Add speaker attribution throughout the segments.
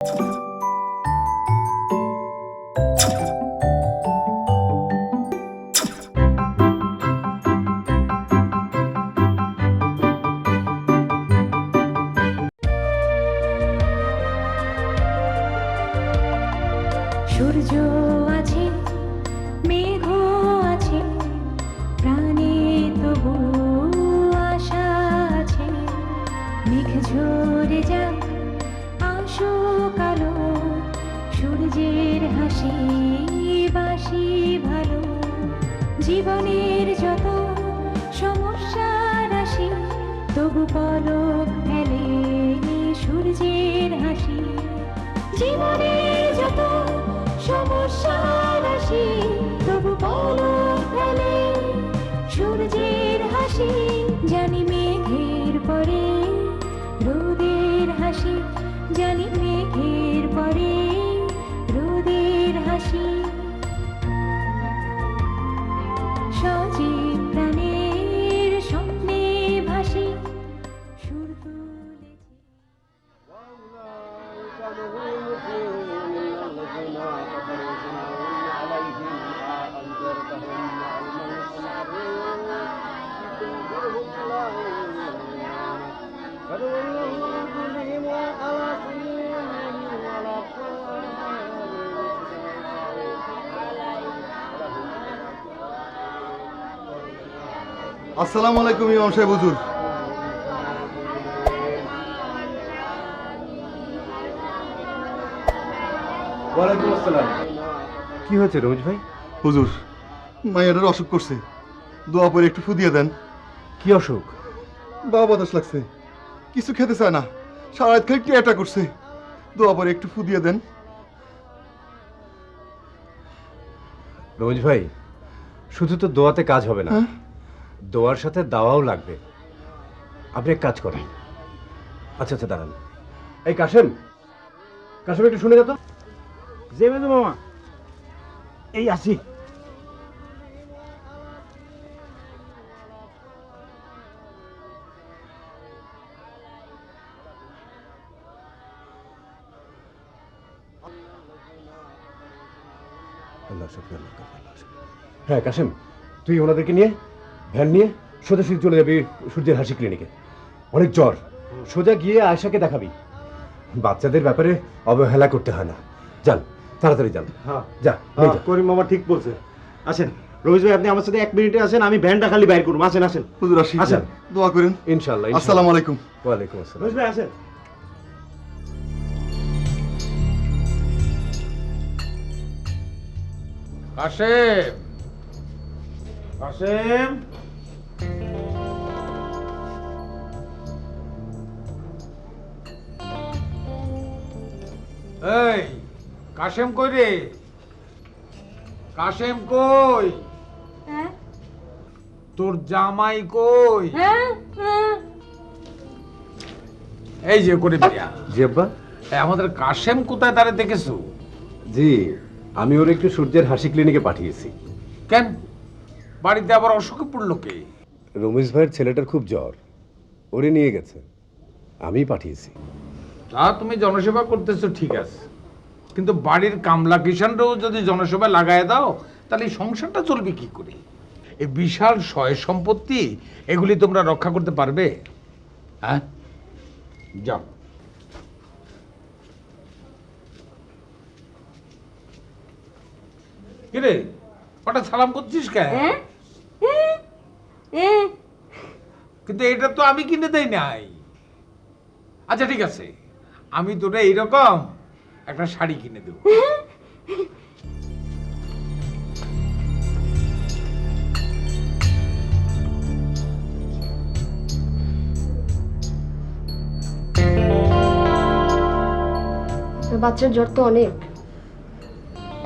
Speaker 1: Thank you. তবু পলক ফেলে সূর্যের হাসি। জীবনে যত সমস্যা রাশি তবু পলক ফেলে সূর্যের হাসি। জানি
Speaker 2: আসসালামু আলাইকুম ইমাম সাহেব হুজুর।
Speaker 3: ওয়ালাইকুম আসসালাম। কি হয়েছে রমেশ ভাই?
Speaker 2: হুজুর মায়ের অসুখ করছে। দোয়া পরে একটু ফুদিয়ে দেন।
Speaker 3: কি অসুখ?
Speaker 2: বাবা বাতাস লাগছে। কিছু খেতে চায় না। সারা রাত খালি টিয়াটা করছে। দোয়া পরে একটু ফুদিয়ে দেন।
Speaker 3: রমেশ ভাই শুধু তো দোয়াতে কাজ হবে না।
Speaker 2: হ্যাঁ?
Speaker 3: দোয়ার সাথে দাওয়াও লাগবে। আপনি এক কাজ করেন। আচ্ছা আচ্ছা দাঁড়ান। এই কাশেম কাশেম একটু শুনে যেত
Speaker 4: যে মেদু মামা। এই আসি।
Speaker 3: হ্যাঁ কাশেম তুই ওনাদেরকে নিয়ে ভ্যান নিয়ে সোজাসুজি চলে যাবি সূর্যের হাসি ক্লিনিকে অনেক জ্বর। সোজা গিয়ে আয়সাকে দেখাবি। বাচ্চাদের ব্যাপারে অবহেলা করতে হয় না। যান তাড়াতাড়ি যান।
Speaker 4: হ্যাঁ।
Speaker 3: যা
Speaker 4: করিম মামা ঠিক বলছে। আসেন রমেশ ভাই আপনি আমার সাথে এক মিনিটে আসেন আমি ভ্যানটা খালি বাইর করুন আসেন আসেন।
Speaker 2: হুজুর আসি
Speaker 4: আচ্ছা।
Speaker 2: দোয়া করেন।
Speaker 3: ইনশাল্লাহ ইনশাল্লাহ।
Speaker 2: আসসালামু আলাইকুম।
Speaker 3: ওয়ালাইকুম আসসালাম।
Speaker 4: রমেশ ভাই আসেন।
Speaker 5: কাশেম এই কাশেম কই রে? কাশেম কই?
Speaker 1: হ্যাঁ?
Speaker 5: তোর জামাই কই?
Speaker 1: হ্যাঁ হ্যাঁ।
Speaker 5: এই যে করে দিয়া।
Speaker 3: জি আব্বা।
Speaker 5: আমাদের কাশেম কোথায় তারে দেখেছ?
Speaker 3: জি আমি ওর একটু সূর্যের হাসি ক্লিনিকে পাঠিয়েছি।
Speaker 5: কেন? বাড়িতে আবার অসুখে পড়ল কে?
Speaker 3: রমেশ ভাইয়ের ছেলেটার খুব জ্বর। ওরে নিয়ে গেছে। আমি পাঠিয়েছি।
Speaker 5: তা তুমি জনসেবা করতেছো ঠিক আছে। কিন্তু বাড়ির কামলা কিষানরাও যদি জনসেবা লাগায় দাও তাহলে এই সংসারটা চলবে কি করে? এই বিশাল সয় সম্পত্তি এগুলি তোমরা রক্ষা করতে পারবে? হ্যাঁ? যাও। কিরে ওটা সালাম করছিস কেন?
Speaker 1: হ্যাঁ?
Speaker 5: কিন্তু এটা তো আমি কিনে দেই নাই। আচ্ছা ঠিক আছে। আমি তোরা এইরকম একটা শাড়ি কিনে দেবো।
Speaker 6: বাচ্চার জ্বর তো অনেক।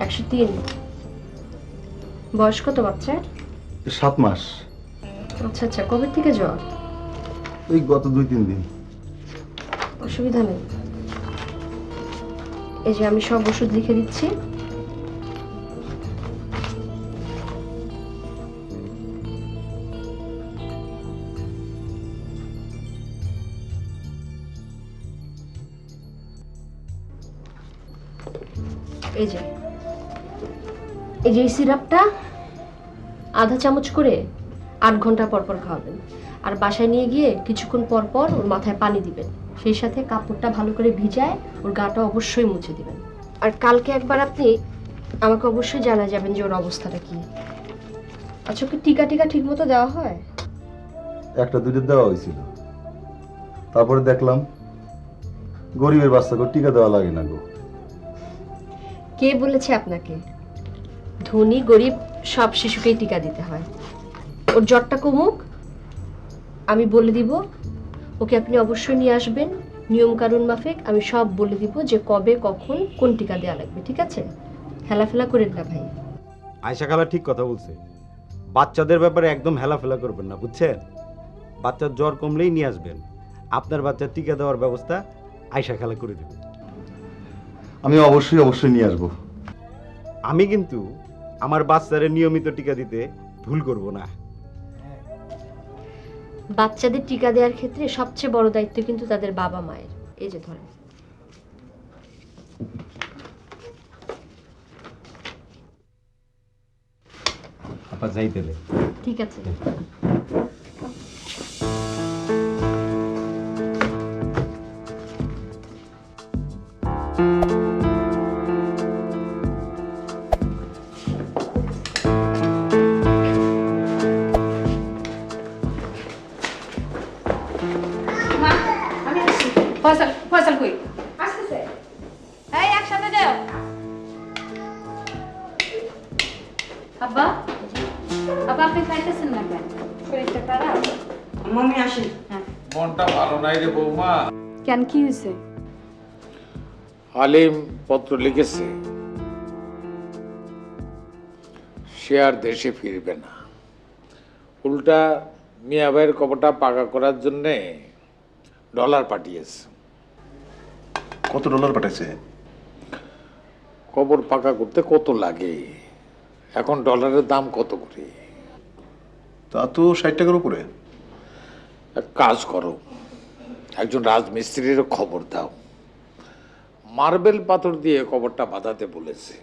Speaker 6: একশো তিন। বয়স কত বাচ্চার?
Speaker 2: সাত মাস।
Speaker 6: আচ্ছা আচ্ছা কবে থেকে জ্বর?
Speaker 2: ওই গত দুই তিন দিন।
Speaker 6: অসুবিধা নেই। এই যে আমি সব ওষুধ লিখে দিচ্ছি। এই যে এই যে এই সিরাপটা আধা চামচ করে আট ঘণ্টা পর পর খাওয়াবেন। আর বাসায় নিয়ে গিয়ে কিছুক্ষণ পর পর ওর মাথায় পানি দিবেন। সেই সাথে কাপড়টা ভালো করে ভিজায় ওর গাটা অবশ্যই মুছে দিবেন। আর কালকে একবার আপনি আমাকে অবশ্যই জানা যাবেন যে ওর অবস্থাটা কি। আচ্ছা ওকে টিকা টিকা ঠিক মতো দেওয়া হয়?
Speaker 2: একটা দুইটা দেওয়া হয়েছিল। তারপরে দেখলাম গরিবের বাচ্চাকে টিকা দেওয়া লাগে না গো।
Speaker 6: কে বলেছে আপনাকে? ধনী গরিব সব শিশুকেই টিকা দিতে হয়। ওর জ্বরটা কমুক আমি বলে দিব ওকে আপনি অবশ্যই নিয়ে আসবেন নিয়ম কানুন মাফিক আমি সব বলে দিব যে কবে কখন কোন টিকা দেওয়া লাগবে ঠিক আছে? খেলাফেলা করেন না ভাই।
Speaker 4: আয়সা খালা ঠিক কথা বলছে। বাচ্চাদের ব্যাপারে একদম হেলাফেলা করবেন না বুঝছেন? বাচ্চার জ্বর কমলেই নিয়ে আসবেন। আপনার বাচ্চার টিকা দেওয়ার ব্যবস্থা আয়সা খালা করে দেবে
Speaker 2: আমি অবশ্যই অবশ্যই নিয়ে আসব।
Speaker 4: আমি কিন্তু আমার বাচ্চারে নিয়মিত টিকা দিতে ভুল করব না।
Speaker 6: বাচ্চাদের টিকা দেওয়ার ক্ষেত্রে সবচেয়ে বড় দায়িত্ব কিন্তু তাদের বাবা মায়ের। এই যে ধরেন। ঠিক আছে।
Speaker 1: কেন কি হয়েছে?
Speaker 5: হালিম পত্র লিখেছে সে আর দেশে ফিরবে না। উল্টা মিয়া ভাইয়ের কপটা পাকা করার জন্যে ডলার পাঠিয়েছে।
Speaker 2: কত ডলার পাঠাইছে?
Speaker 5: কবর পাকা করতে কত লাগে? এখন ডলারের দাম কত করে?
Speaker 2: তা তো ষাট টাকার উপরে।
Speaker 5: এক কাজ করো একজন রাজমিস্ত্রির খবর দাও। মার্বেল পাথর দিয়ে কবরটা বাঁধাতে বলেছে।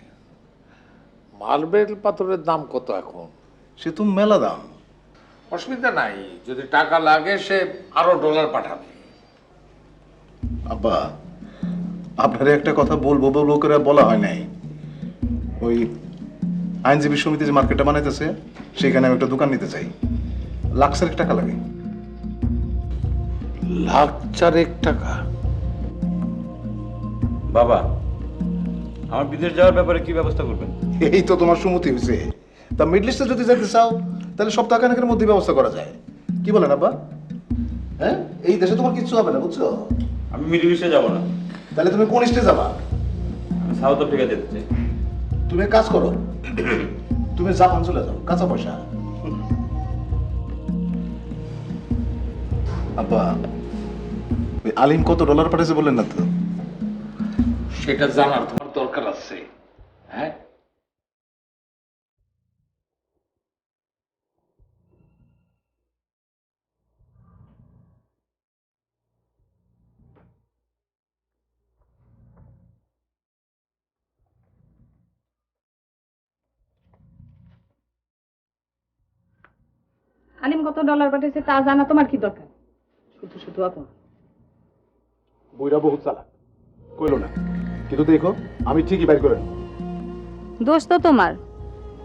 Speaker 5: মার্বেল পাথরের দাম কত এখন?
Speaker 2: সে তো মেলা দাম।
Speaker 5: অসুবিধা নাই যদি টাকা লাগে সে আরও ডলার পাঠাবে।
Speaker 7: আব্বা আপনারে একটা কথা বলব বলব করে বলা হয় নাই। ওই আইনজীবী সমিতি যে মার্কেটটা বানাইতেছে সেখানে আমি একটা দোকান নিতে চাই। লাক্সের টাকা লাগে।
Speaker 5: লাখ চারেক টাকা।
Speaker 4: বাবা আমার বিদেশ যাওয়ার ব্যাপারে কি ব্যবস্থা করবেন?
Speaker 7: এই তো তোমার সুমতি হয়েছে তা মিডল ইস্টে যদি যেতে চাও তাহলে সপ্তাহখানেকের মধ্যে ব্যবস্থা করা যায়। কি বলেন আব্বা? হ্যাঁ? এই দেশে তোমার কিচ্ছু হবে না বুঝছ?
Speaker 8: আমি মিডল ইস্টে যাব না।
Speaker 7: তাহলে তুমি কোন স্টে যাবা?
Speaker 8: আমি সাউথ আফ্রিকা যেতে চাই।
Speaker 7: তুমি কাজ করো তুমি জাপান চলে যাও কাঁচা পয়সা। আব্বা আলিম কত ডলার পাঠাইছে বললেন না তো?
Speaker 5: সেটা জানার তোমার দরকার আছে হ্যাঁ?
Speaker 1: আলিম কত ডলার পাঠিয়েছে তা জানা তোমার কি দরকার? শুধু শুধু আপন
Speaker 7: বইরা বহুত চালাক। কইলো না। কিন্তু দেখো আমি ঠিকই বাইর করে।
Speaker 1: দোষ তো তোমার।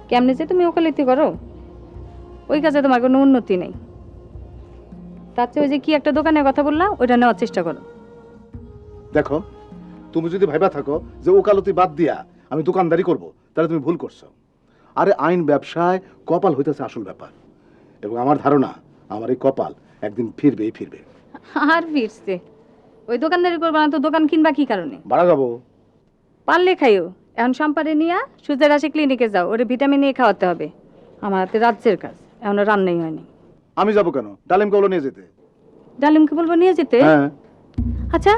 Speaker 1: কেমনে যে তুমি ওকালতি করো? ওই কাজে তোমার কোনো উন্নতি নেই। তার চেয়ে ওই যে কি একটা দোকানের কথা বললা ওইটা নেওয়ার চেষ্টা করো।
Speaker 7: দেখো তুমি যদি ভাইবা থাকো যে ওকালতি বাদ দিয়া আমি দোকানদারি করব তাহলে তুমি ভুল করছ। আরে আইন ব্যবসায় কপাল হইতেছে আসল ব্যাপার। এবং আমার ধারণা আমার এই কপাল একদিন ফিরবেই ফিরবে।
Speaker 1: আর ফিরছে। ওই দোকানদারি করবা না তো দোকান কিনবা কি কারণে?
Speaker 7: বাড়া যাব
Speaker 1: পারলে খাইও। এখন সম্পারে নিয়ে সুজের আসে ক্লিনিকে যাও ওরে ভিটামিন নিয়ে খাওয়াতে হবে। আমার হাতে রাজ্যের কাজ এখনও রান্নাই হয়নি।
Speaker 7: আমি যাব কেন? ডালিম কৌলো নিয়ে যেতে।
Speaker 1: ডালিমকে বলব নিয়ে যেতে?
Speaker 7: হ্যাঁ।
Speaker 1: আচ্ছা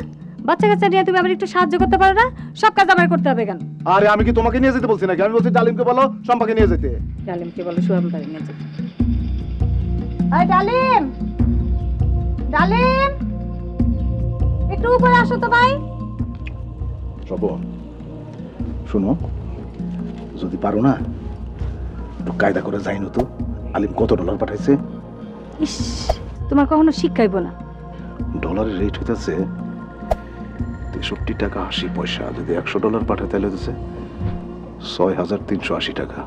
Speaker 1: বাচ্চা কাচ্চা নিয়ে তুমি আবার একটু সাহায্য করতে পারো না? সব কাজ আমার করতে হবে কেন?
Speaker 7: আরে আমি কি তোমাকে নিয়ে যেতে বলছি নাকি? আমি বলছি ডালিমকে বলো সম্পাকে নিয়ে যেতে।
Speaker 1: ডালিমকে বলো সুয়াম্পারে নিয়ে যেতে। এই ডালিম! ডালিম! একটু উপরে আসো তো ভাই।
Speaker 7: শ্রবণ শোনো যদি পারো না একটু কায়দা করে যাই তো আলিম কত ডলার পাঠাইছে?
Speaker 1: ইস তোমার কখনো শিক্ষাইব না।
Speaker 7: ডলারের রেট হইতেছে তেষট্টি টাকা আশি পয়সা। যদি একশো ডলার পাঠায় তাহলে হইতেছে ছয় হাজার তিনশো আশি টাকা।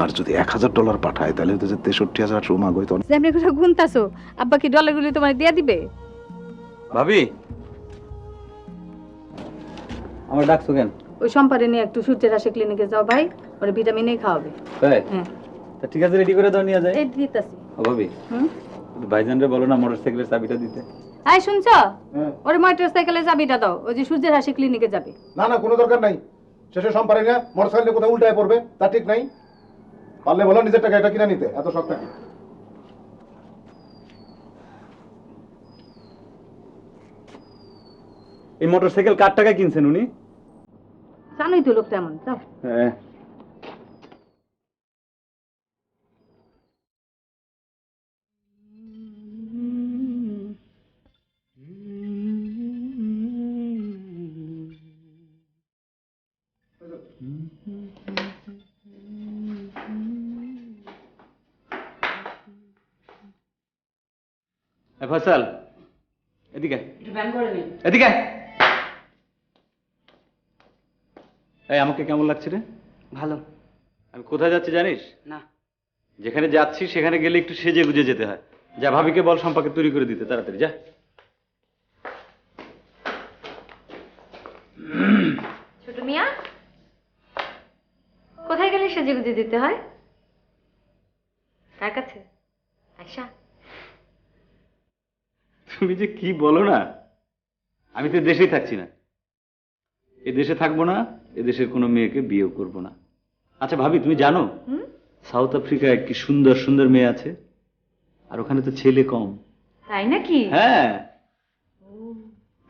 Speaker 7: আর যদি এক হাজার ডলার পাঠায় তাহলে হইতেছে তেষট্টি হাজার আটশো। মাগ হইতো
Speaker 1: গুনতাছো আব্বা কি ডলারগুলি তোমার দিয়া দিবে?
Speaker 8: ভাবি? আমার ডাকছো কেন?
Speaker 1: ওই সম্পারে নিয়ে একটু সূর্যের হাসে ক্লিনিকে যাও ভাই ওরা ভিটামিন এ খাওয়াবে।
Speaker 8: তাই?
Speaker 1: হ্যাঁ।
Speaker 8: তা ঠিক আছে রেডি করে দাও নিয়ে যায়
Speaker 1: এই দিতাছি।
Speaker 8: ও ভাবি
Speaker 1: হুম?
Speaker 8: ভাইজানরে বলো না মোটর সাইকেলের চাবিটা দিতে।
Speaker 1: আই শুনছ? ওরে মোটর সাইকেলে চাবিটা দাও ওই যে সূর্যের হাসি ক্লিনিকে যাবে।
Speaker 7: না না কোনো দরকার নাই। শেষে সম পারে না মোটর সাইকেলে কোথাও উল্টায় পড়বে তা ঠিক নাই। পারলে বলো নিজের টাকা এটা কিনে নিতে এত শখ থাকে।
Speaker 8: এই মোটর সাইকেল কার টাকা কিনছেন উনি?
Speaker 1: জানোই তো লোকটা এমন যাও।
Speaker 8: হ্যাঁ। এ ফসল এদিকে। এদিকে এই আমাকে কেমন লাগছে রে?
Speaker 9: ভালো।
Speaker 8: আমি কোথায় যাচ্ছি জানিস?
Speaker 9: না।
Speaker 8: যেখানে যাচ্ছি সেখানে গেলে একটু সেজে গুজে যেতে হয়। যা ভাবিকে বল সম্পর্কে তৈরি করে দিতে তাড়াতাড়ি যা।
Speaker 6: ছোট মিয়া কোথায় গেলে সেজে গুজে দিতে হয়? কার কাছে? আয়সা
Speaker 8: তুমি যে কি বলো না? আমি তো দেশেই থাকছি না। এ দেশে থাকব না এ দেশের কোনো মেয়েকে বিয়েও করব না। আচ্ছা ভাবি তুমি জানো? সাউথ আফ্রিকায় কি সুন্দর সুন্দর মেয়ে আছে? আর ওখানে তো ছেলে কম।
Speaker 1: তাই নাকি?
Speaker 8: হ্যাঁ।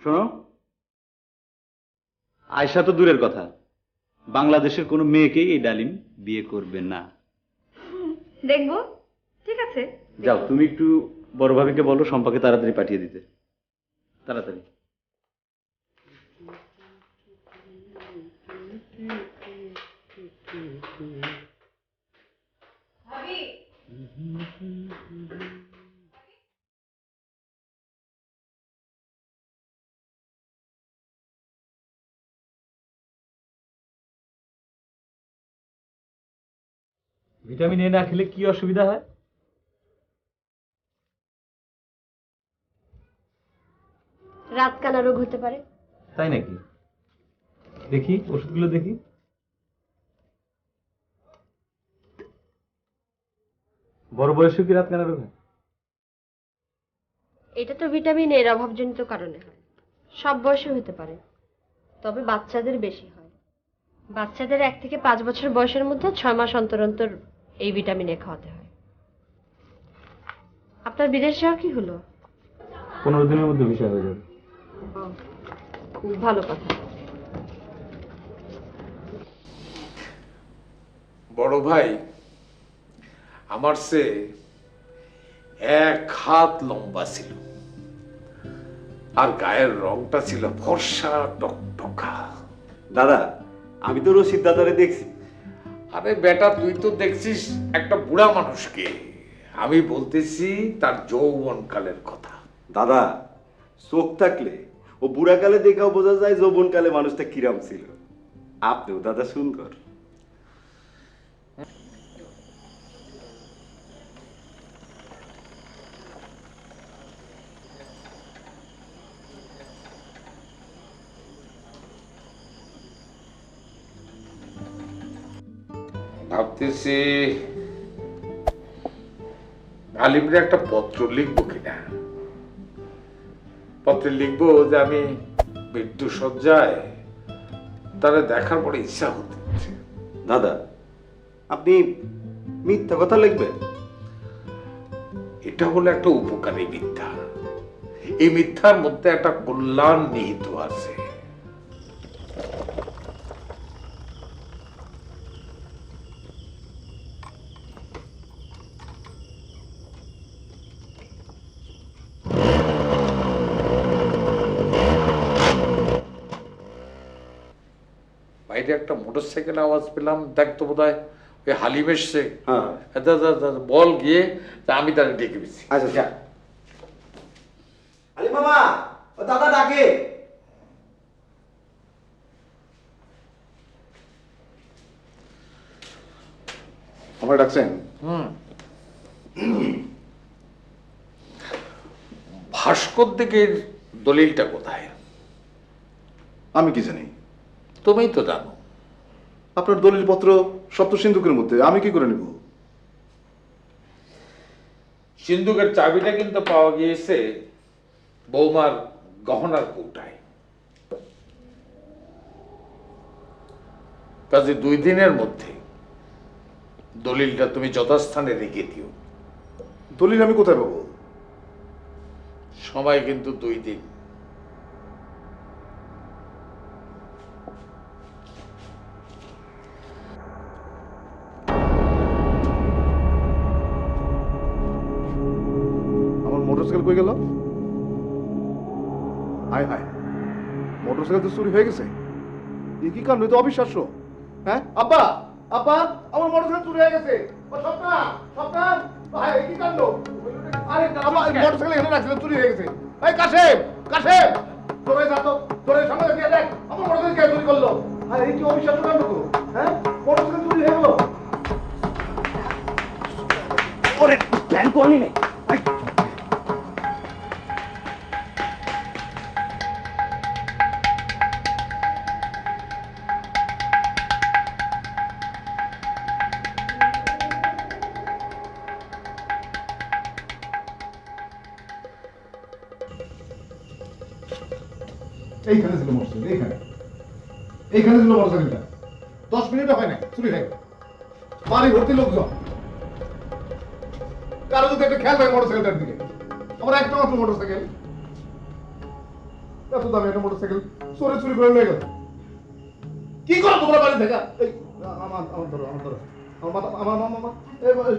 Speaker 8: শোনো। আয়সা তো দূরের কথা। বাংলাদেশের কোনো মেয়েকেই এই ডালিম বিয়ে করবে না।
Speaker 6: দেখব। ঠিক আছে।
Speaker 8: যাও তুমি একটু বড় ভাবিকে বলো সম্পাকে তাড়াতাড়ি পাঠিয়ে দিতে। তাড়াতাড়ি। ভিটামিন এ না খেলে কি অসুবিধা হয়?
Speaker 6: রাত কানা রোগ হতে পারে।
Speaker 8: তাই নাকি? দেখি ওষুধগুলো দেখি। বড় বয়সে কি রাত কানা রোগ
Speaker 6: এটা তো ভিটামিন এর অভাবজনিত কারণে হয়। সব বয়সে হতে পারে তবে বাচ্চাদের বেশি হয়। বাচ্চাদের এক থেকে পাঁচ বছর বয়সের মধ্যে ছয় মাস অন্তর অন্তর এই ভিটামিন এ খাওয়াতে হয়। আপনার বিদেশ যাওয়ার কি হলো?
Speaker 8: পনেরো দিনের মধ্যে বিষয় হয়ে যাবে।
Speaker 6: খুব ভালো কথা।
Speaker 5: বড় ভাই আমার সে এক হাত লম্বা ছিল আর গায়ের রংটা ছিল ফর্সা টকটকা।
Speaker 4: দাদা আমি তো রশিদ দাদারে দেখছি।
Speaker 5: আরে বেটা তুই তো দেখছিস একটা বুড়া মানুষকে। আমি বলতেছি তার যৌবনকালের কথা।
Speaker 4: দাদা চোখ থাকলে ও বুড়াকালে দেখাও বোঝা যায় যৌবনকালে মানুষটা কিরাম ছিল। আপনিও দাদা সুন্দর।
Speaker 5: ভাবতেছি আলিমরে একটা পত্র লিখব কিনা? পত্রে লিখব যে আমি মৃত্যু সজ্জায় তারা দেখার পরে ইচ্ছা হচ্ছে
Speaker 4: দাদা আপনি মিথ্যা কথা লিখবেন?
Speaker 5: এটা হলো একটা উপকারী মিথ্যা। এই মিথ্যার মধ্যে একটা কল্যাণ নিহিত আছে বাইরে একটা মোটরসাইকেল আওয়াজ পেলাম দেখ তো বোধ হয় ওই হালিম এসছে।
Speaker 2: হ্যাঁ।
Speaker 5: বল গিয়ে আমি তার ডেকে দিচ্ছি
Speaker 2: আচ্ছা
Speaker 4: আলি মামা ও দাদা ডাকে।
Speaker 7: আমার ডাকছেন?
Speaker 5: ভাস্কর দিকের দলিলটা কোথায়?
Speaker 7: আমি কি জানি?
Speaker 5: তুমি তো জানো।
Speaker 7: আপনার দলিলপত্র সপ্ত সিন্ধুকের মধ্যে আমি কি করে নিব?
Speaker 5: সিন্ধুকের চাবিটা কিন্তু পাওয়া গিয়েছে বৌমার গহনার কৌটায়। কাজে দুই দিনের মধ্যে দলিলটা তুমি যথাস্থানে রেখে দিও।
Speaker 7: দলিল আমি কোথায় পাবো?
Speaker 5: সময় কিন্তু দুই দিন।
Speaker 7: মোটরসাইকেল চুরি হয়ে গেছে। এ কি কাণ্ড? তো অবিশ্বাস্য। হ্যাঁ? আব্বা! আব্বা! আমার মোটরসাইকেল চুরি হয়ে গেছে। স্বপ্না স্বপ্না ভাই আব্বা মোটরসাইকেল এখানে রাখছিলাম, চুরি হয়ে গেছে। এই কাশেম! কাশেম! তোরে যা তোরে আমার মোটরসাইকেল কে চুরি করল? আরে, এই কি অবিশ্বাস্য কাণ্ড হ্যাঁ? মোটরসাইকেল চুরি হয়ে গেল? এইখানে এত দামি একটা মোটরসাইকেল চোরে চুরি করে নিয়ে গেল। কি করো তোমরা বাড়ি থেকে? এই আমার আমার ধরো আমার ধরো। আমার মাথা আমার মামা এই এই,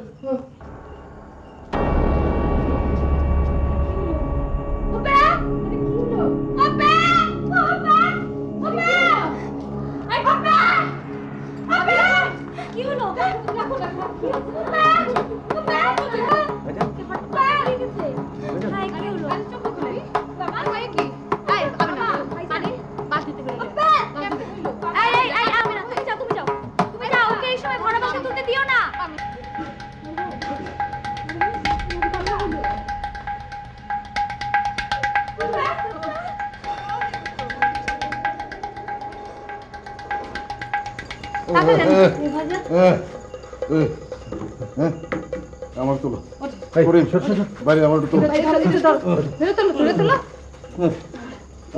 Speaker 7: আমার তুলো বাইরে আমার তুলো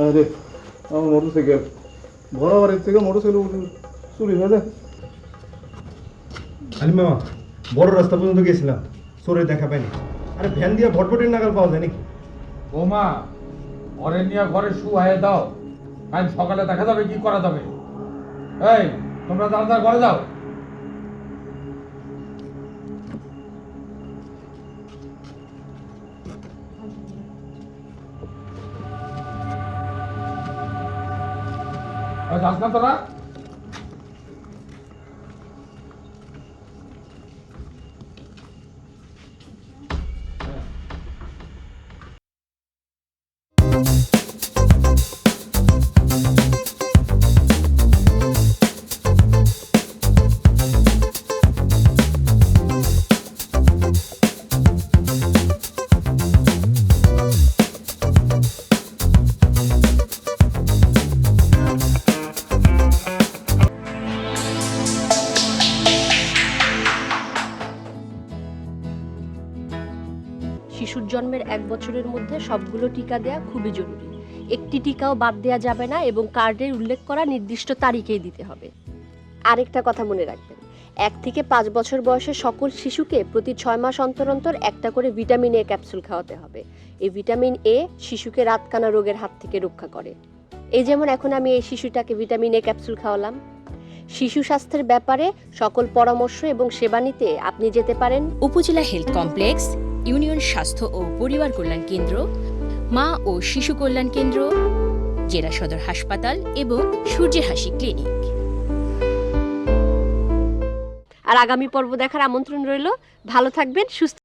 Speaker 7: আরে আমার মোটরসাইকেল ভরা বাড়ির থেকে মোটরসাইকেল চুরি হয়ে যায়
Speaker 4: মামা, বড় রাস্তা পর্যন্ত গেছিলাম। চোরে দেখা পাইনি। আরে ভ্যান দিয়ে ভটভটির নাগাল পাওয়া যায় নাকি?
Speaker 5: বৌমা ঘরে নিয়ে ঘরে শু হয়ে দাও। কাল সকালে দেখা যাবে কি করা যাবে। এই তোমরা ঘরে যাও। এই, যাস না তোরা।
Speaker 6: এক বছরের মধ্যে সবগুলো টিকা দেওয়া খুবই জরুরি। একটি টিকাও বাদ দেওয়া যাবে না এবং কার্ডের উল্লেখ করা নির্দিষ্ট তারিখেই দিতে হবে। আরেকটা কথা মনে রাখবেন, এক থেকে পাঁচ বছর বয়সের সকল শিশুকে প্রতি ছয় মাস অন্তর অন্তর একটা করে ভিটামিন এ ক্যাপসুল খাওয়াতে হবে। এই ভিটামিন এ শিশুকে রাতকানা রোগের হাত থেকে রক্ষা করে। এই যেমন এখন আমি এই শিশুটাকে ভিটামিন এ ক্যাপসুল খাওয়ালাম। শিশু স্বাস্থ্যের ব্যাপারে সকল পরামর্শ এবং সেবা নিতে আপনি যেতে পারেন।
Speaker 9: উপজেলা হেলথ কমপ্লেক্স ইউনিয়ন স্বাস্থ্য ও পরিবার কল্যাণ কেন্দ্র, মা ও শিশু কল্যাণ কেন্দ্র, জেলা সদর হাসপাতাল এবং সূর্যহাসি ক্লিনিক।
Speaker 6: আর আগামী পর্ব দেখার আমন্ত্রণ রইল। ভালো থাকবেন, সুস্থ